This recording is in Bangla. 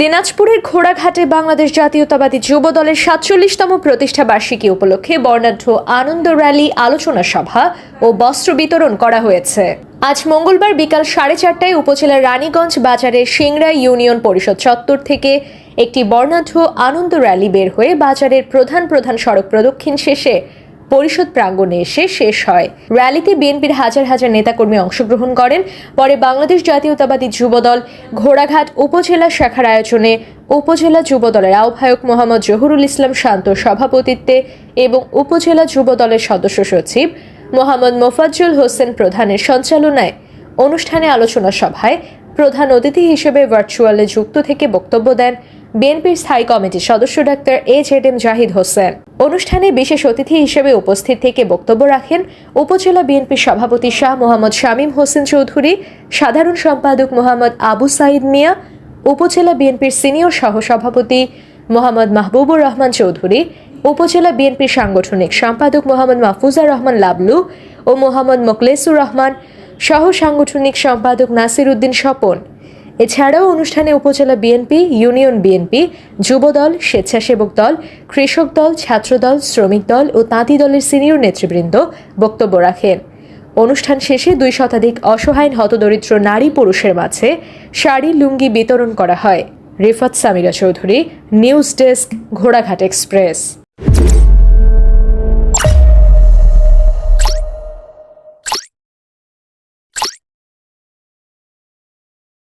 দিনাজপুরের ঘোড়াঘাটে বাংলাদেশ জাতীয়তাবাদী যুব দলের সাতচল্লিশতম প্রতিষ্ঠা বার্ষিকী উপলক্ষে বর্ণাঢ্য আনন্দ র্যালি, আলোচনা সভা ও বস্ত্র বিতরণ করা হয়েছে। আজ মঙ্গলবার বিকাল সাড়ে চারটায় উপজেলার রানীগঞ্জ বাজারের সিংড়া ইউনিয়ন পরিষদ চত্বর থেকে একটি বর্ণাঢ্য আনন্দ র্যালি বের হয়ে বাজারের প্রধান প্রধান সড়ক প্রদক্ষিণ শেষে পরিষদ প্রাঙ্গণে এসে শেষ হয়। র্যালিতে বিএনপির হাজার হাজার নেতাকর্মী অংশগ্রহণ করেন। পরে বাংলাদেশ জাতীয়তাবাদী যুবদল ঘোড়াঘাট উপজেলা শাখার আয়োজনে উপজেলা যুবদলের আহ্বায়ক মোহাম্মদ জহুরুল ইসলাম শান্ত সভাপতিত্বে এবং উপজেলা যুবদলের সদস্য সচিব মোহাম্মদ মোফাজ্জুল হোসেন প্রধানের সঞ্চালনায় অনুষ্ঠানে আলোচনা সভায় প্রধান অতিথি হিসেবে ভার্চুয়ালে যুক্ত থেকে বক্তব্য দেন। বিএনপির স্থায়ী কমিটির সদস্য doctor A Z M Zahid Hossain. অনুষ্ঠানে বিশেষ অতিথি হিসেবে উপস্থিত থেকে বক্তব্য রাখেন উপজেলা বিএনপির সভাপতি শাহ মোহাম্মদ শামীম হোসেন চৌধুরী, সাধারণ সম্পাদক মোহাম্মদ আবু সাইদ মিয়া, উপজেলা বিএনপির সিনিয়র সহসভাপতি মোহাম্মদ মাহবুবুর রহমান চৌধুরী, উপজেলা বিএনপির সাংগঠনিক সম্পাদক মোহাম্মদ মাহফুজা রহমান লাবলু ও মোহাম্মদ মোকলেসুর রহমান সহ সাংগঠনিক সম্পাদক নাসির উদ্দিন স্বপন। এছাড়াও অনুষ্ঠানে উপজেলা বিএনপি, ইউনিয়ন বিএনপি, যুবদল, স্বেচ্ছাসেবক দল, কৃষক দল, ছাত্রদল, শ্রমিক দল ও তাঁতি দলের সিনিয়র নেতৃবৃন্দ বক্তব্য রাখেন। অনুষ্ঠান শেষে দুই শতাধিক অসহায় হতদরিদ্র নারী পুরুষের মাঝে শাড়ি, লুঙ্গি বিতরণ করা হয়। রিফাত সামিরা চৌধুরী, নিউজ ডেস্ক, ঘোড়াঘাট এক্সপ্রেস।